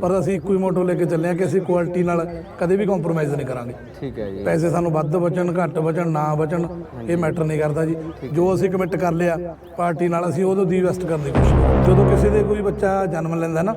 ਪਰ ਅਸੀਂ ਇੱਕੋ ਹੀ ਮੋਟੋ ਲੈ ਕੇ ਚੱਲੇ ਹਾਂ ਕਿ ਅਸੀਂ ਕੁਆਲਿਟੀ ਨਾਲ ਕਦੇ ਵੀ ਕੰਪਰੋਮਾਈਜ਼ ਨਹੀਂ ਕਰਾਂਗੇ। ਠੀਕ ਹੈ ਜੀ। ਪੈਸੇ ਸਾਨੂੰ ਵੱਧ ਬਚਣ ਘੱਟ ਬਚਣ ਨਾ ਬਚਣ ਇਹ ਮੈਟਰ ਨਹੀਂ ਕਰਦਾ ਜੀ। ਜੋ ਅਸੀਂ ਕਮਿਟ ਕਰ ਲਿਆ ਪਾਰਟੀ ਨਾਲ ਅਸੀਂ ਉਦੋਂ ਦੀ ਇਨਵੈਸਟ ਕਰਨ ਦੀ ਕੋਸ਼ਿਸ਼ ਜਦੋਂ ਕਿਸੇ ਦੇ ਕੋਈ ਬੱਚਾ ਜਨਮ ਲੈਂਦਾ ਨਾ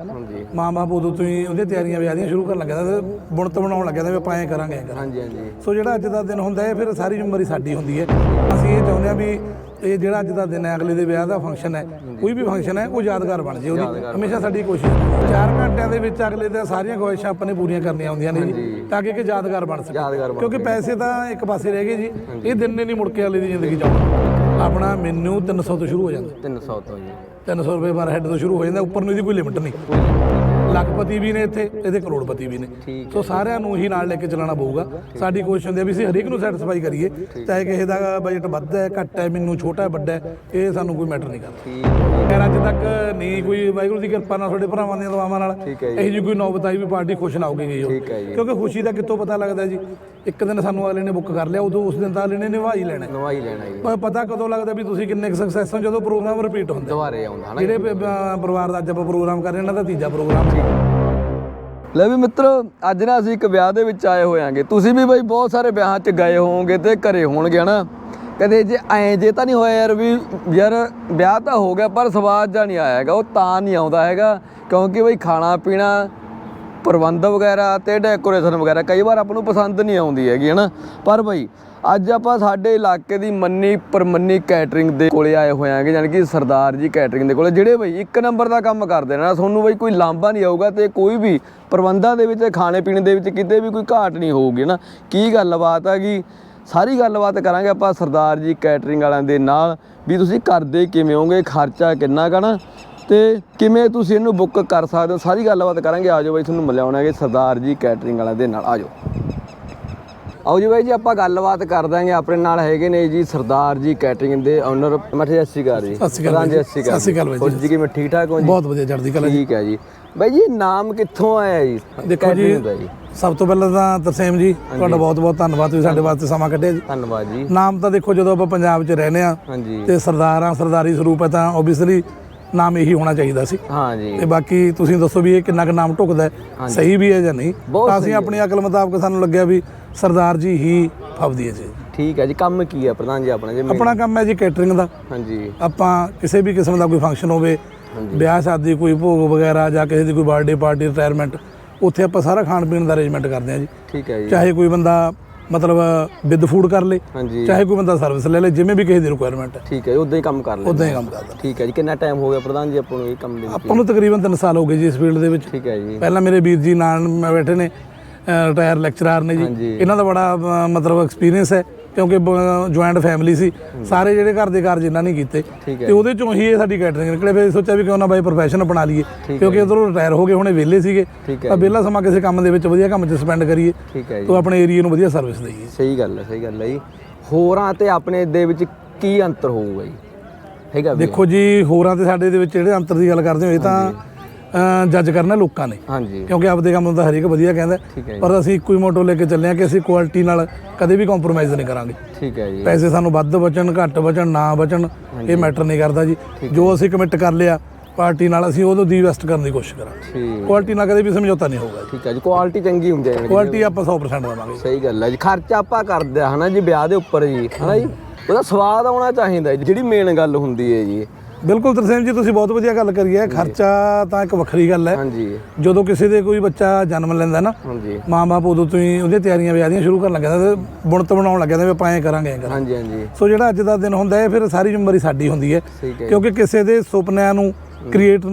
ਮਾਂ-ਬਾਪ ਉਦੋਂ ਤੋਂ ਹੀ ਉਹਦੀਆਂ ਤਿਆਰੀਆਂ ਵਿਆਹ ਦੀਆਂ ਸ਼ੁਰੂ ਕਰਨ ਲੱਗਿਆ ਤੇ ਬੁਣਤ ਬਣਾਉਣ ਲੱਗਿਆ ਤੇ ਵੀ ਆਪਾਂ ਐਂ ਕਰਾਂਗੇ। ਹਾਂਜੀ ਹਾਂਜੀ। ਸੋ ਜਿਹੜਾ ਅੱਜ ਦਾ ਦਿਨ ਹੁੰਦਾ ਹੈ ਫਿਰ ਸਾਰੀ ਜ਼ਿੰਮੇਵਾਰੀ ਸਾਡੀ ਹੁੰਦੀ ਹੈ। ਅਸੀਂ ਇਹ ਚਾਹੁੰਦੇ ਹਾਂ ਵੀ ਇਹ ਜਿਹੜਾ ਅੱਜ ਦਾ ਦਿਨ ਹੈ ਅਗਲੇ ਦੇ ਵਿਆਹ ਦਾ ਫੰਕਸ਼ਨ ਹੈ ਕੋਈ ਵੀ ਫੰਕਸ਼ਨ ਹੈ ਉਹ ਯਾਦਗਾਰ ਬਣ ਜੇ ਉਹਦੀ। ਹਮੇਸ਼ਾ ਸਾਡੀ ਕੋਸ਼ਿਸ਼ ਹੈ। ਚਾਰ ਘੰਟਿਆਂ ਦੇ ਵਿੱਚ ਅਗਲੇ ਦੀਆਂ ਸਾਰੀਆਂ ਖੁਆਇਸ਼ਾਂ ਆਪਾਂ ਨੇ ਪੂਰੀਆਂ ਕਰਨੀਆਂ ਹੁੰਦੀਆਂ ਨੇ ਜੀ ਤਾਂ ਕਿ ਕਿ ਯਾਦਗਾਰ ਬਣ ਸਕੇ। ਕਿਉਂਕਿ ਪੈਸੇ ਤਾਂ ਇੱਕ ਪਾਸੇ ਰਹਿ ਗਏ ਜੀ। ਇਹ ਦਿਨ ਨੇ ਨਹੀਂ ਮੁੜ ਕੇ ਅਗਲੇ ਦੀ ਜ਼ਿੰਦਗੀ ਚਾਉਣਾ ਆਪਣਾ ਮੈਨੂ 300 ਤੋਂ ਸ਼ੁਰੂ ਹੋ ਜਾਂਦਾ। 300 ਤੋਂ ਜੀ। 300 ਰੁਪਏ ਪਰ ਹੈਡ ਤੋਂ ਸ਼ੁਰੂ ਹੋ ਜਾਂਦਾ ਉੱਪਰ ਨੂੰ ਇਹਦੀ ਕੋਈ ਲਿਮਟ ਨਹੀਂ। ਲੱਖਪਤੀ ਵੀ ਨੇ ਇੱਥੇ ਇਹਦੇ ਕਰੋੜਪਤੀ ਵੀ ਨੇ। ਸੋ ਸਾਰਿਆਂ ਨੂੰ ਹੀ ਨਾਲ ਲੈ ਕੇ ਚੱਲਣਾ ਪਊਗਾ। ਸਾਡੀ ਕੋਸ਼ਿਸ਼ ਹੁੰਦੀ ਹੈ ਵੀ ਅਸੀਂ ਹਰੇਕ ਨੂੰ ਸੈਟੀਸਫਾਈ ਕਰੀਏ। ਚਾਹੇ ਕਿਸੇ ਦਾ ਬਜਟ ਵੱਧ ਹੈ ਘੱਟ ਹੈ ਮੈਨੂੰ ਛੋਟਾ ਹੈ ਵੱਡਾ ਹੈ ਇਹ ਸਾਨੂੰ ਕੋਈ ਮੈਟਰ ਨਹੀਂ ਕਰਦਾ। ਠੀਕ ਹੈ। ਖੈਰ ਅੱਜ ਤੱਕ ਨਹੀਂ ਕੋਈ ਵਾਹਿਗੁਰੂ ਦੀ ਕਿਰਪਾ ਨਾਲ ਤੁਹਾਡੇ ਭਰਾਵਾਂ ਦੀਆਂ ਦੁਆਵਾਂ ਨਾਲ ਜੀ। ਇਹੋ ਜਿਹੀ ਕੋਈ ਨੌਬਤ ਆਈ ਵੀ ਪਾਰਟੀ ਖੁਸ਼ ਨਾ ਹੋਊਗੀ ਗਈ ਠੀਕ ਹੈ ਜੀ। ਕਿਉਂਕਿ ਖੁਸ਼ੀ ਦਾ ਕਿੱਥੋਂ ਪਤਾ ਲੱਗਦਾ ਜੀ? ਇੱਕ ਦਿਨ ਸਾਨੂੰ ਅਗਲੇ ਨੇ ਬੁੱਕ ਕਰ ਲਿਆ ਉਦੋਂ ਉਸ ਦਿਨ ਤਾਂ ਅਗਲੇ ਨੇ ਨਿਭਾਈ ਲੈਣਾ ਹੈ। ਨਵਾਈ ਲੈਣਾ ਜੀ। ਪਰ ਪਤਾ ਕਦੋਂ ਲੱਗਦਾ ਵੀ ਤੁਸੀਂ ਕਿੰਨੇ ਸਕਸੈਸ ਹੋ ਜਦੋਂ ਪ੍ਰੋਗਰਾਮ ਰਿਪੀਟ ਹੁੰਦਾ ਦੁਬਾਰੇ ਆਉਂਦਾ ਹਨਾ ਜਿਹੜੇ ਪ- ਪ- ਪਰਿਵਾਰ ਦਾ ਅੱਜ ਆਪਾਂ ਪ੍ਰੋਗਰਾਮ ਕਰ ਰਹੇ ਹਾਂ, ਇਹਨਾਂ ਦਾ ਤੀਜਾ ਪ੍ਰੋਗਰਾਮ ਸੀ ਲੈ ਵੀ ਮਿੱਤਰੋ ਅੱਜ ਨਾ ਅਸੀਂ ਇੱਕ ਵਿਆਹ ਦੇ ਵਿੱਚ ਆਏ ਹੋਇਆਂਗੇ ਤੁਸੀਂ ਵੀ ਬਈ ਬਹੁਤ ਸਾਰੇ ਵਿਆਹਾਂ 'ਚ ਗਏ ਹੋਵੋਗੇ ਤੇ ਘਰੇ ਹੋਣਗੇ ਹਨਾ? ਕਦੇ ਜੇ ਐਂ ਜੇ ਤਾਂ ਨਹੀਂ ਹੋਇਆ ਯਾਰ ਵੀ ਯਾਰ ਵਿਆਹ ਤਾਂ ਹੋ ਗਿਆ ਪਰ ਸਵਾਦ ਜਾਂ ਨਹੀਂ ਆਇਆ ਹੈਗਾ ਉਹ ਤਾਂ ਨਹੀਂ ਆਉਂਦਾ ਹੈਗਾ। ਕਿਉਂਕਿ ਬਈ ਖਾਣਾ ਪੀਣਾ ਪ੍ਰਬੰਧ ਵਗੈਰਾ ਤੇ ਡੈਕੋਰੇਸ਼ਨ ਵਗੈਰਾ ਕਈ ਵਾਰ ਆਪਾਂ ਨੂੰ ਪਸੰਦ ਨਹੀਂ ਆਉਂਦੀ ਹੈਗੀ ਹਨਾ ਪਰ ਬਈ, ਅੱਜ ਆਪਾਂ ਸਾਡੇ ਇਲਾਕੇ ਦੀ ਮੰਨੀ ਪਰਮੰਨੀ ਕੈਟਰਿੰਗ ਦੇ ਕੋਲੇ ਆਏ ਹੋਏ ਆਂਗੇ ਯਾਨੀ ਕਿ ਸਰਦਾਰ ਜੀ ਕੈਟਰਿੰਗ ਦੇ ਕੋਲੇ, ਜਿਹੜੇ ਬਈ ਇੱਕ ਨੰਬਰ ਦਾ ਕੰਮ ਕਰਦੇ ਨੇ ਨਾ, ਤੁਹਾਨੂੰ ਬਈ ਕੋਈ ਲਾਂਭਾ ਨਹੀਂ ਆਊਗਾ ਤੇ ਕੋਈ ਵੀ ਪ੍ਰਬੰਧਾਂ ਦੇ ਵਿੱਚ, ਖਾਣੇ ਪੀਣੇ ਦੇ ਵਿੱਚ ਕਿਤੇ ਵੀ ਕੋਈ ਘਾਟ ਨਹੀਂ ਹੋਊਗੀ ਨਾ? ਕੀ ਗੱਲਬਾਤ ਹੈਗੀ? ਸਾਰੀ ਗੱਲਬਾਤ ਕਰਾਂਗੇ ਆਪਾਂ ਸਰਦਾਰ ਜੀ ਕੈਟਰਿੰਗ ਵਾਲਿਆਂ ਦੇ ਨਾਲ, ਵੀ ਤੁਸੀਂ ਕਰਦੇ ਕਿਵੇਂ ਹੋਗੇ, ਖਰਚਾ ਕਿੰਨਾ ਕਣਾ ਤੇ ਕਿਵੇਂ ਤੁਸੀਂ ਇਹਨੂੰ ਬੁੱਕ ਕਰ ਸਕਦੇ ਹੋ? ਸਾਰੀ ਗੱਲਬਾਤ ਕਰਾਂਗੇ। ਆਜੋ ਬਾਈ ਤੁਹਾਨੂੰ ਮਿਲਾਉਣਾਗੇ ਸਰਦਾਰ ਜੀ ਕੈਟਰਿੰਗ ਵਾਲਿਆਂ ਦੇ ਨਾਲ। ਆਜੋ। ਆਓ ਜੀ ਬਾਈ ਜੀ ਆਪਾਂ ਗੱਲਬਾਤ ਕਰ ਦਾਂਗੇ। ਆਪਣੇ ਨਾਲ ਹੈਗੇ ਨੇ ਜੀ ਸਰਦਾਰ ਜੀ ਕੈਟਰਿੰਗ ਦੇ ਓਨਰ ਮਠੇ ਸਤਿ ਸ਼੍ਰੀ ਅਕਾਲ ਜੀ। ਸਤਿ ਸ਼੍ਰੀ ਅਕਾਲ ਪ੍ਰਧਾਨ ਜੀ। ਸਤਿ ਸ਼੍ਰੀ ਅਕਾਲ ਬਾਈ ਹੋਰ ਜੀ ਕਿਵੇਂ? ਠੀਕ ਠਾਕ ਹੋ ਜੀ? ਬਹੁਤ ਵਧੀਆ ਚੜ੍ਹਦੀ ਕਲਾ ਜੀ। ਠੀਕ ਹੈ ਜੀ। ਬਾਈ ਜੀ ਨਾਮ ਕਿੱਥੋਂ ਆਇਆ ਜੀ? ਦੇਖੋ ਜੀ Catering ਦਾ ਜੀ। ਸਭ ਤੋਂ ਪਹਿਲਾਂ ਤਾਂ ਤਰਸੇਮ ਜੀ ਤੁਹਾਡਾ ਬਹੁਤ ਬਹੁਤ ਧੰਨਵਾਦ। ਤੁਸੀਂ ਸਾਡੇ ਵਾਸਤੇ ਸਮਾਂ ਕੱਢਿਆ ਜੀ। ਧੰਨਵਾਦ ਜੀ। ਨਾਮ ਤਾਂ ਦੇਖੋ ਜਦੋਂ ਆਪਾਂ ਪੰਜਾਬ 'ਚ ਰਹਿੰਦੇ ਆ ਹਾਂਜੀ। ਤੇ ਸਰਦਾਰਾਂ ਸਰਦਾਰੀ ਸਰੂਪ ਹੈ ਤਾਂ ਓਬਵੀਅਸਲੀ ਨਾਮ ਇਹੀ ਹੋਣਾ ਚਾਹੀਦਾ ਸੀ। ਹਾਂ ਜੀ ਤੇ ਬਾਕੀ ਤੁਸੀਂ ਦੱਸੋ ਵੀ ਇਹ ਕਿੰਨਾ ਕੁ ਨਾਮ ਢੁਕਦਾ ਹੈ। ਸਹੀ ਵੀ ਹੈ ਜਾਂ ਨਹੀਂ? ਤਾਂ ਅਸੀਂ ਆਪਣੀ ਅਕਲ ਮੁਤਾਬਕ ਸਾਨੂੰ ਲੱਗਿਆ ਵੀ ਸਰਦਾਰ ਜੀ ਹੀ ਫਬਦੀ ਹੈ ਜੀ। ਠੀਕ ਹੈ ਜੀ ਕੰਮ ਕੀ ਹੈ ਪ੍ਰਧਾਨ ਜੀ ਆਪਣਾ ਜੀ? ਆਪਣਾ ਕੰਮ ਹੈ ਜੀ ਕੇਟਰਿੰਗ ਦਾ। ਹਾਂਜੀ। ਆਪਾਂ ਕਿਸੇ ਵੀ ਕਿਸਮ ਦਾ ਕੋਈ ਫੰਕਸ਼ਨ ਹੋਵੇ ਵਿਆਹ ਸ਼ਾਦੀ ਕੋਈ ਭੋਗ ਵਗੈਰਾ ਜਾਂ ਕਿਸੇ ਦੀ ਕੋਈ ਬਰਥਡੇ ਪਾਰਟੀ ਰਿਟਾਇਰਮੈਂਟ ਉੱਥੇ ਆਪਾਂ ਸਾਰਾ ਖਾਣ ਪੀਣ ਦਾ ਅਰੇਂਜਮੈਂਟ ਕਰਦੇ ਹਾਂ ਜੀ। ਠੀਕ ਹੈ ਜੀ। ਚਾਹੇ ਕੋਈ ਬੰਦਾ ਮਤਲਬ ਵਿਦ ਫੂਡ ਕਰ ਲੇ ਹਾਂਜੀ। ਚਾਹੇ ਕੋਈ ਬੰਦਾ ਸਰਵਿਸ ਲੈ ਲੇ ਜਿਵੇਂ ਵੀ ਕਿਸੇ ਦੀ ਰਿਕੁਆਇਰਮੈਂਟ ਹੈ। ਠੀਕ ਹੈ ਉਦਾਂ ਹੀ ਕੰਮ ਕਰ ਲੈ ਉਦਾਂ ਹੀ ਕੰਮ ਕਰਦਾ ਠੀਕ ਹੈ ਜੀ ਕਿੰਨਾ ਟਾਈਮ ਹੋ ਗਿਆ ਪ੍ਰਧਾਨ ਜੀ ਆਪਾਂ ਨੂੰ ਇਹ ਕੰਮ ਦੇ ਵਿੱਚ? ਆਪਾਂ ਨੂੰ ਤਕਰੀਬਨ 3 ਸਾਲ ਹੋ ਗਏ ਜੀ ਇਸ ਫੀਲਡ ਦੇ ਵਿੱਚ। ਠੀਕ ਹੈ ਜੀ। ਪਹਿਲਾਂ ਮੇਰੇ ਵੀਰ ਜੀ ਨਾਲ ਮੈਂ ਬੈਠੇ ਨੇ ਰਿਟਾਇਰ ਲੈਕਚਰਰ ਨੇ ਜੀ। ਇਹਨਾਂ ਦਾ ਬੜਾ ਮਤਲਬ ਐਕਸਪੀਰੀਅੰਸ ਹੈ। ਕਿਉਂਕਿ ਜੁਆਇੰਟ ਫੈਮਿਲੀ ਸੀ। ਸਾਰੇ ਜਿਹੜੇ ਘਰ ਦੇ ਕਾਰਜ ਇਹਨਾਂ ਨੇ ਕੀਤੇ। ਤੇ ਉਹਦੇ ਚੋਂ ਹੀ ਇਹ ਸਾਡੀ ਕੈਟਰਿੰਗ ਨਿਕਲੇ। ਫਿਰ ਸੋਚਿਆ ਵੀ ਕਿਉਂ ਨਾ ਬਾਈ ਪ੍ਰੋਫੈਸ਼ਨ ਅਪਣਾ ਲਈਏ। ਕਿਉਂਕਿ ਉਧਰੋਂ ਰਿਟਾਇਰ ਹੋ ਗਏ ਹੁਣੇ ਵਿਹਲੇ ਸੀਗੇ। ਤਾਂ ਵਿਹਲਾ ਸਮਾਂ ਕਿਸੇ ਕੰਮ ਦੇ ਵਿੱਚ ਵਧੀਆ ਕੰਮ 'ਚ ਸਪੈਂਡ ਕਰੀਏ। ਤੋਂ ਆਪਣੇ ਏਰੀਆ ਨੂੰ ਵਧੀਆ ਸਰਵਿਸ ਦਈਏ। ਸਹੀ ਗੱਲ ਹੈ ਸਹੀ ਗੱਲ ਹੈ ਜੀ। ਹੋਰਾਂ ਤੇ ਆਪਣੇ ਦੇ ਵਿੱਚ ਕੀ ਅੰਤਰ ਹੋਊਗਾ ਜੀ? ਹੈਗਾ ਦੇਖੋ ਜੀ ਹੋਰਾਂ ਤੇ ਸਾਡੇ ਦੇ ਵਿੱਚ ਜਿਹੜੇ ਅੰਤਰ ਦੀ ਗੱਲ ਕਰਦੇ ਹੋ ਇਹ ਤਾਂ ਜੱਜ ਕਰਨਾ ਲੋਕਾਂ ਨੇ। ਹਾਂਜੀ। ਕਿਉਂਕਿ ਆਪਦੇ ਕੰਮ ਤਾਂ ਹਰੇਕ ਵਧੀਆ ਕਹਿੰਦਾ। ਪਰ ਅਸੀਂ ਇੱਕੋ ਹੀ ਮੋਟੋ ਲੈ ਕੇ ਚੱਲੇ ਹਾਂ ਕਿ ਅਸੀਂ ਕੁਆਲਿਟੀ ਨਾਲ ਕਦੇ ਵੀ ਕੰਪਰੋਮਾਈਜ਼ ਨਹੀਂ ਕਰਾਂਗੇ। ਠੀਕ ਹੈ ਜੀ। ਪੈਸੇ ਸਾਨੂੰ ਵੱਧ ਬਚਣ ਘੱਟ ਬਚਣ ਨਾ ਬਚਣ ਇਹ ਮੈਟਰ ਨਹੀਂ ਕਰਦਾ ਜੀ। ਜੋ ਅਸੀਂ ਕਮਿਟ ਕਰ ਲਿਆ ਪਾਰਟੀ ਨਾਲ ਅਸੀਂ ਉਦੋਂ ਦੀ ਇਨਵੈਸਟ ਕਰਨ ਦੀ ਕੋਸ਼ਿਸ਼ ਕਰਾਂਗੇ। ਠੀਕ ਕੁਆਲਿਟੀ ਨਾਲ ਕਦੇ ਵੀ ਸਮਝੌਤਾ ਨਹੀਂ ਹੋਊਗਾ ਠੀਕ ਹੈ ਜੀ। ਕੁਆਲਿਟੀ ਚੰਗੀ ਹੁੰਦੀ ਹੈ। ਕੁਆਲਿਟੀ ਆਪਾਂ 100% ਦੇਵਾਂਗੇ। ਸਹੀ ਗੱਲ ਹੈ ਜੀ। ਖਰਚਾ ਆਪਾਂ ਕਰਦੇ ਆ ਹਨਾ ਜੀ ਵਿਆਹ ਦੇ ਉੱਪਰ ਜੀ ਹਨਾ ਜੀ। ਉਹਦਾ ਸਵਾਦ ਆਉਣਾ ਚਾਹੀਦਾ ਜਿਹੜੀ ਮੇਨ ਗੱਲ ਹੁੰਦੀ ਹੈ ਜੀ ਬਿਲਕੁਲ ਤਰਸੇਮ ਜੀ ਤੁਸੀਂ ਬਹੁਤ ਵਧੀਆ ਗੱਲ ਕਰੀ ਹੈ। ਖਰਚਾ ਤਾਂ ਇੱਕ ਵੱਖਰੀ ਗੱਲ ਹੈ। ਹਾਂਜੀ। ਜਦੋਂ ਕਿਸੇ ਦੇ ਕੋਈ ਬੱਚਾ ਜਨਮ ਲੈਂਦਾ ਨਾ ਹਾਂਜੀ। ਮਾਂ-ਬਾਪ ਉਦੋਂ ਤੋਂ ਹੀ ਉਹਦੀਆਂ ਤਿਆਰੀਆਂ ਵਿਆਹ ਸ਼ੁਰੂ ਕਰਨ ਲੱਗ ਜਾਂਦੇ ਤੇ ਬੁਣਤ ਬਣਾਉਣ ਲੱਗ ਜਾਂਦੇ ਵੀ ਆਪਾਂ ਐਂ ਕਰਾਂਗੇ ਐਂ ਕਰਾਂਗੇ। ਹਾਂਜੀ ਹਾਂਜੀ। ਸੋ ਜਿਹੜਾ ਅੱਜ ਦਾ ਦਿਨ ਹੁੰਦਾ ਹੈ ਫਿਰ ਸਾਰੀ ਜ਼ਿੰਮੇਵਾਰੀ ਸਾਡੀ ਹੁੰਦੀ ਹੈ। ਕਿਉਂਕਿ ਕਿਸੇ ਦੇ ਸੁਪਨਿਆਂ ਨੂੰ ਕ੍ਰੀਏਟ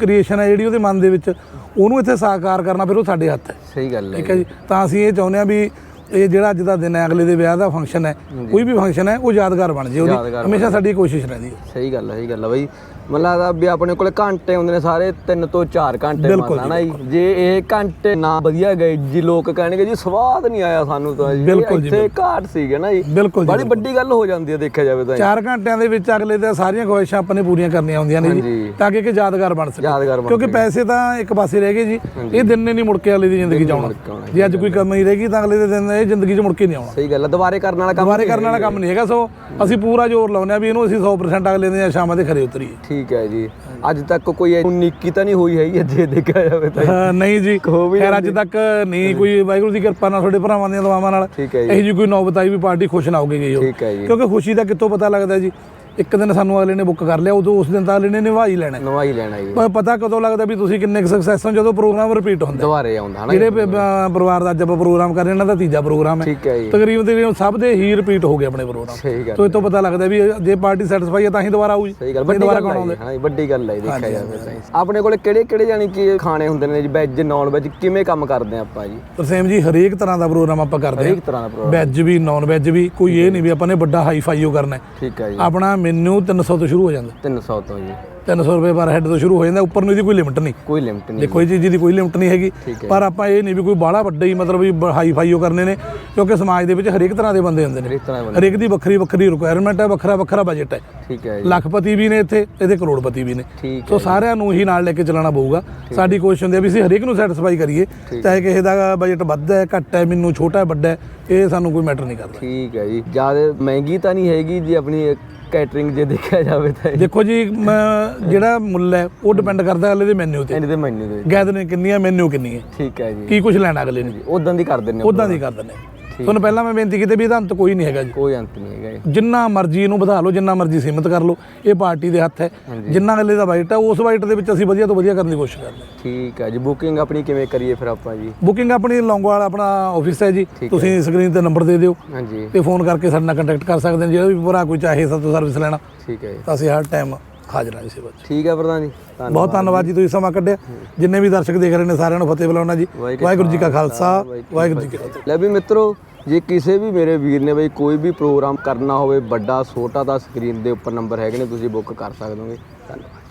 ਕ੍ਰੀਏਸ਼ਨ ਹੈ ਜਿਹੜੀ ਉਹਦੇ ਮਨ ਦੇ ਵਿੱਚ ਉਹਨੂੰ ਇੱਥੇ ਸਾਕਾਰ ਕਰਨਾ ਫਿਰ ਉਹ ਸਾਡੇ ਹੱਥ ਹੈ। ਸਹੀ ਗੱਲ ਹੈ ਠੀਕ ਹੈ ਜੀ। ਤਾਂ ਅਸੀਂ ਇਹ ਚਾਹੁੰਦੇ ਹਾਂ ਵੀ ਇਹ ਜਿਹੜਾ ਅੱਜ ਦਾ ਦਿਨ ਹੈ ਅਗਲੇ ਦੇ ਵਿਆਹ ਦਾ ਫੰਕਸ਼ਨ ਹੈ ਕੋਈ ਵੀ ਫੰਕਸ਼ਨ ਹੈ ਉਹ ਯਾਦਗਾਰ ਬਣ ਜੇ ਉਹਦੀ। ਹਮੇਸ਼ਾ ਸਾਡੀ ਕੋਸ਼ਿਸ਼ ਰਹਿੰਦੀ ਹੈ। ਸਹੀ ਗੱਲ ਹੈ ਸਹੀ ਗੱਲ ਹੈ ਬਾਈ। ਮੈਨੂੰ ਲੱਗਦਾ ਵੀ ਆਪਣੇ ਕੋਲੇ ਘੰਟੇ ਹੁੰਦੇ ਨੇ ਸਾਰੇ 3 ਤੋਂ 4 ਘੰਟੇ ਮੰਨਣਾ ਨਾ ਜੀ ਜੇ? ਇਹ ਘੰਟੇ ਨਾ ਵਧੀਆ ਗਏ ਜੀ ਲੋਕ ਕਹਿਣਗੇ ਜੀ ਸਵਾਦ ਨਹੀਂ ਆਇਆ ਸਾਨੂੰ ਤਾਂ ਜੀ। ਇੱਥੇ ਘਾਟ ਸੀਗੇ ਨਾ ਜੀ? ਬੜੀ ਵੱਡੀ ਗੱਲ ਹੋ ਜਾਂਦੀ ਹੈ ਦੇਖਿਆ ਜਾਵੇ ਤਾਂ ਜੀ। 4 ਘੰਟਿਆਂ ਦੇ ਵਿੱਚ ਅਗਲੇ ਦੀਆਂ ਸਾਰੀਆਂ ਖੁਆਇਸ਼ਾਂ ਆਪਾਂ ਨੇ ਪੂਰੀਆਂ ਕਰਨੀਆਂ ਹੁੰਦੀਆਂ ਨੇ ਜੀ। ਤਾਂ ਕਿ ਕਿ ਯਾਦਗਾਰ ਬਣ ਸਕੇ। ਯਾਦਗਾਰ ਬਣ ਕਿਉਂਕਿ ਪੈਸੇ ਤਾਂ ਇੱਕ ਪਾਸੇ ਰਹਿ ਗਏ ਜੀ। ਇਹ ਦਿਨ ਨੇ ਨਹੀਂ ਮੁੜ ਕੇ ਅਗਲੇ ਦੀ ਜ਼ਿੰਦਗੀ ਆਉਣਾ। ਜੇ ਅੱਜ ਕੋਈ ਕਮੀ ਰਹੇਗੀ ਤਾਂ ਅਗਲੇ ਦੇ ਦਿਨ ਇਹ ਜ਼ਿੰਦਗੀ 'ਚ ਮੁੜ ਕੇ ਨਹੀਂ ਆਉਣਾ। ਸਹੀ ਗੱਲ ਹੈ ਦੁਬਾਰੇ ਕਰਨ ਵਾਲਾ ਕੰਮ ਦੁਬਾਰੇ ਕਰਨ ਵਾਲਾ ਕੰਮ ਨਹੀਂ ਹੈਗਾ ਸੋ ਅਸੀਂ ਪੂਰਾ ਜ਼ੋਰ ਲਾਉਂਦੇ ਆ ਵੀ ਇਹਨੂੰ ਅਸੀਂ 100% ਅਗਲੇ ਦੀਆਂ ਸ਼ਾਮਾਂ ਦੇ ਖਰੇ ਉਤਰੀਏ। ਠੀਕ ਹੈ ਜੀ। ਅੱਜ ਤੱਕ ਕੋਈ ਉਨੀਕੀ ਤਾਂ ਨਹੀਂ ਹੋਈ ਹੈਗੀ ਜੇ ਦੇਖਿਆ ਜਾਵੇ ਤਾਂ। ਨਹੀਂ ਜੀ। ਹੋ ਖੈਰ ਅੱਜ ਤੱਕ ਨਹੀਂ ਕੋਈ ਵਾਹਿਗੁਰੂ ਦੀ ਕਿਰਪਾ ਨਾਲ ਤੁਹਾਡੇ ਭਰਾਵਾਂ ਦੀਆਂ ਦੁਆਵਾਂ ਨਾਲ ਠੀਕ ਹੈ ਜੀ। ਇਹੋ ਜੀ ਕੋਈ ਨੌਬਤ ਆਈ ਵੀ ਪਾਰਟੀ ਖੁਸ਼ ਨਾ ਹੋ ਕੇ ਗਈ ਹੋ ਠੀਕ ਹੈ ਜੀ। ਕਿਉਂਕਿ ਖੁਸ਼ੀ ਦਾ ਕਿੱਥੋਂ ਪਤਾ ਲੱਗਦਾ ਜੀ? ਇੱਕ ਦਿਨ ਸਾਨੂੰ ਅਗਲੇ ਨੇ ਬੁੱਕ ਕਰ ਲਿਆ ਉਦੋਂ ਉਸ ਦਿਨ ਤਾਂ ਅਗਲੇ ਨੇ ਨਿਭਾਈ ਲੈਣਾ ਹੈ। ਨਵਾਈ ਲੈਣਾ ਜੀ। ਪਤਾ ਕਦੋਂ ਲੱਗਦਾ ਵੀ ਤੁਸੀਂ ਕਿੰਨੇ ਸਕਸੈਸ ਹੋ ਜਦੋਂ ਪ੍ਰੋਗਰਾਮ ਰਿਪੀਟ ਹੁੰਦਾ ਦੁਬਾਰੇ ਆਉਂਦਾ ਹਨਾ? ਜਿਹੜੇ ਪ- ਪ- ਪਰਿਵਾਰ ਦਾ ਅੱਜ ਆਪਾਂ ਪ੍ਰੋਗਰਾਮ ਕਰ ਰਹੇ ਇਹਨਾਂ ਦਾ ਤੀਜਾ ਪ੍ਰੋਗਰਾਮ ਹੈ। ਠੀਕ ਹੈ ਜੀ। ਤਕਰੀਬਨ ਤਕਰੀਬਨ ਸਭ ਦੇ ਹੀ ਰਿਪੀਟ ਹੋ ਗਏ ਆਪਣੇ ਪ੍ਰੋਗਰਾਮ ਸਹੀ ਗੱਲ ਤੋਂ ਇਹ ਤੋਂ ਪਤਾ ਲੱਗਦਾ ਵੀ ਜੇ ਪਾਰਟੀ ਸੈਟੀਸਫਾਈ ਹੈ ਤਾਂ ਹੀ ਦੁਬਾਰਾ ਆਊ ਜੀ। ਸਹੀ ਗੱਲ ਨਹੀਂ ਵੱਡੀ ਦੁਬਾਰਾ ਗੱਲ ਕੌਣ ਆਉਂਦੇ? ਜੀ, ਵੱਡੀ ਗੱਲ ਹੈ ਜੀ, ਦੇਖਿਆ ਜਾਵੇ ਤਾਂ। ਜੀ। ਆਪਣੇ ਕੋਲੇ ਕਿਹੜੇ ਕਿਹੜੇ ਜਾਨੀ ਕਿ ਖਾਣੇ ਹੁੰਦੇ ਨੇ ਜੀ ਵੈਜ ਨਾਨ ਵੈਜ ਕਿਵੇਂ ਕੰਮ ਕਰਦੇ ਆ ਆਪਾਂ ਜੀ? ਤਰਸੇਮ ਜੀ ਹਰੇਕ ਤਰ੍ਹਾਂ ਦਾ ਪ੍ਰੋਗਰਾਮ ਆਪਾਂ ਕਰਦੇ ਹਾਂ। ਹਰੇਕ ਤਰ੍ਹਾਂ ਦਾ ਪ੍ਰੋਗਰਾਮ ਵੈਜ ਵੀ ਨਾਨ ਵੈਜ ਵੀ ਕੋਈ ਇਹ ਨਹੀਂ ਵੀ ਆਪਾਂ ਨੇ ਵੱਡਾ ਹਾਈ ਫਾਈਓ ਕਰਨਾ ਹੈ। ਠੀਕ ਹੈ ਜੀ। ਆਪਣਾ ਮੈਨੂ 300 ਤੋਂ ਸ਼ੁਰੂ ਹੋ ਜਾਂਦਾ। 300 ਤੋਂ ਜੀ। 300 ਰੁਪਏ ਪਰ ਹੈਡ ਤੋਂ ਸ਼ੁਰੂ ਹੋ ਜਾਂਦਾ ਉੱਪਰ ਨੂੰ ਇਹਦੀ ਕੋਈ ਲਿਮਿਟ ਨਹੀਂ। ਕੋਈ ਲਿਮਟ ਨਹੀਂ ਦੇਖੋ ਇਹ ਚੀਜ਼ ਦੀ ਕੋਈ ਲਿਮਿਟ ਨਹੀਂ ਹੈਗੀ। ਪਰ ਆਪਾਂ ਇਹ ਨਹੀਂ ਵੀ ਕੋਈ ਬਾਹਲਾ ਵੱਡਾ ਹੀ ਮਤਲਬ ਵੀ ਹਾਈ ਫਾਈਓ ਕਰਨੇ ਨੇ ਕਿਉਂਕਿ ਸਮਾਜ ਦੇ ਵਿੱਚ ਹਰੇਕ ਤਰ੍ਹਾਂ ਦੇ ਬੰਦੇ ਹੁੰਦੇ ਨੇ। ਹਰੇਕ ਦਾ ਵੱਖਰੀ ਵੱਖਰੀ ਰਿਕੁਆਇਰਮੈਂਟ ਹੈ ਵੱਖਰਾ ਵੱਖਰਾ ਬਜਟ ਹੈ। ਠੀਕ ਹੈ ਜੀ। ਲੱਖਪਤੀ ਵੀ ਨੇ ਇੱਥੇ ਇਹਦੇ ਕਰੋੜਪਤੀ ਵੀ ਨੇ। ਸੋ ਸਾਰਿਆਂ ਨੂੰ ਹੀ ਨਾਲ ਲੈ ਕੇ ਚੱਲਣਾ ਪਊਗਾ। ਸਾਡੀ ਕੋਸ਼ਿਸ਼ ਹੁੰਦੀ ਹੈ ਵੀ ਅਸੀਂ ਹਰੇਕ ਨੂੰ ਸੈਟੀਸਫਾਈ ਕਰੀਏ ਚਾਹੇ ਕਿਸੇ ਦਾ ਬਜਟ ਵੱਧ ਹੈ ਘੱਟ ਹੈ ਮੈਨੂੰ ਛੋਟਾ ਹੈ ਵੱਡਾ ਹੈ ਇਹ ਸਾਨੂੰ ਕੋਈ ਮੈਟਰ ਨਹੀਂ ਕਰਦਾ। ਠੀਕ ਹੈ ਜੀ। ਜ਼ਿਆਦਾ ਮਹਿੰਗੀ ਤਾਂ ਨਹੀਂ ਹੈਗੀ ਜੀ ਆਪਣੀ ਕੈਟਰਿੰਗ ਜੇ ਦੇਖਿਆ ਜਾਵੇ ਤਾਂ। ਦੇਖੋ ਜੀ ਮ- ਜਿਹੜਾ ਮੁੱਲ ਹੈ ਉਹ ਡਿਪੈਂਡ ਕਰਦਾ ਅਗਲੇ ਦੇ ਮੈਨੂ ਤੇ। ਇਹਦੇ ਤੇ ਮੈਨੂ ਦੇ ਗੈਦਰਿੰਗ ਕਿੰਨੀ ਹੈ ਮੈਨੂ ਕਿੰਨੀ ਹੈ ਠੀਕ ਹੈ ਜੀ। ਕੀ ਕੁਝ ਲੈਣਾ ਅਗਲੇ ਨੇ। ਉਦਾਂ ਦੀ ਕਰ ਹੋ ਉਦਾਂ ਦੀ ਕਰ ਦਿੰਦੇ ਤੁਹਾਨੂੰ ਪਹਿਲਾਂ ਮੈਂ ਬੇਨਤੀ ਕੀਤੀ ਵੀ ਇਹਦਾ ਅੰਤ ਕੋਈ ਨਹੀਂ ਹੈਗਾ ਜੀ। ਕੋਈ ਅੰਤ ਨਹੀਂ ਹੈਗਾ ਜੀ। ਜਿੰਨਾ ਮਰਜ਼ੀ ਇਹਨੂੰ ਵਧਾ ਲਓ ਜਿੰਨਾ ਮਰਜ਼ੀ ਸੀਮਿਤ ਕਰ ਲਓ ਇਹ ਪਾਰਟੀ ਦੇ ਹੱਥ ਹੈ। ਜਿੰਨਾ ਅਗਲੇ ਦਾ ਬਾਈਟ ਹੈ ਉਸ ਬਾਈਟ ਦੇ ਵਿੱਚ ਅਸੀਂ ਵਧੀਆ ਤੋਂ ਵਧੀਆ ਕਰਨ ਦੀ ਕੋਸ਼ਿਸ਼ ਕਰਦੇ ਹਾਂ। ਠੀਕ ਹੈ ਜੀ। ਬੁਕਿੰਗ ਆਪਣੀ ਕਿਵੇਂ ਕਰੀਏ ਫਿਰ ਆਪਾਂ ਜੀ? ਬੁਕਿੰਗ ਆਪਣੀ ਲੌਂਗੋਵਾਲ ਆਪਣਾ ਆਫਿਸ ਹੈ ਜੀ। ਤੁਸੀਂ ਸਕਰੀਨ ਤੇ ਨੰਬਰ ਦੇ ਦਿਓ ਹਾਂਜੀ। ਤੇ ਫੋਨ ਕਰਕੇ ਸਾਡੇ ਨਾਲ ਕੰਟੈਕਟ ਕਰ ਸਕਦੇ ਨੇ। ਜਿਹੜਾ ਵੀ ਭਰਾ ਕੋਈ ਚਾਹੇ ਸਾਤੋਂ ਸਰਵਿਸ ਲੈਣਾ ਠੀਕ ਹੈ ਜੀ। ਤਾਂ ਅਸੀਂ ਹਰ ਟਾਈਮ ਹਾਜ਼ਰ ਹਾਂ ਇਸ ਸੇਵਾ 'ਚ। ਠੀਕ ਹੈ ਪ੍ਰਧਾਨ ਜੀ। ਧੰਨਵਾਦ ਬਹੁਤ ਧੰਨਵਾਦ ਜੀ ਤੁਸੀਂ ਸਮਾਂ ਕੱਢਿਆ। ਜਿੰਨੇ ਵੀ ਦਰਸ਼ਕ ਦੇਖ ਰਹੇ ਨੇ ਸਾਰਿਆਂ ਨੂੰ ਫਤਿਹ ਬੁਲਾਉਣਾ ਜੀ। ਵਾਹਿਗੁਰੂ ਜੀ ਕਾ ਖਾਲਸਾ ਵਾਹਿਗੁਰੂ ਜੀ ਕੀ ਫਤਿਹ। ਲੈ ਵੀ ਮਿੱਤਰੋ ਜੇ ਕਿਸੇ ਵੀ ਮੇਰੇ ਵੀਰ ਨੇ ਬਈ ਕੋਈ ਵੀ ਪ੍ਰੋਗਰਾਮ ਕਰਨਾ ਹੋਵੇ ਵੱਡਾ, ਛੋਟਾ ਤਾਂ ਸਕਰੀਨ ਦੇ ਉੱਪਰ ਨੰਬਰ ਹੈਗੇ ਨੇ, ਤੁਸੀਂ ਬੁੱਕ ਕਰ ਸਕਦੇ ਹੋਗੇ। ਧੰਨਵਾਦ।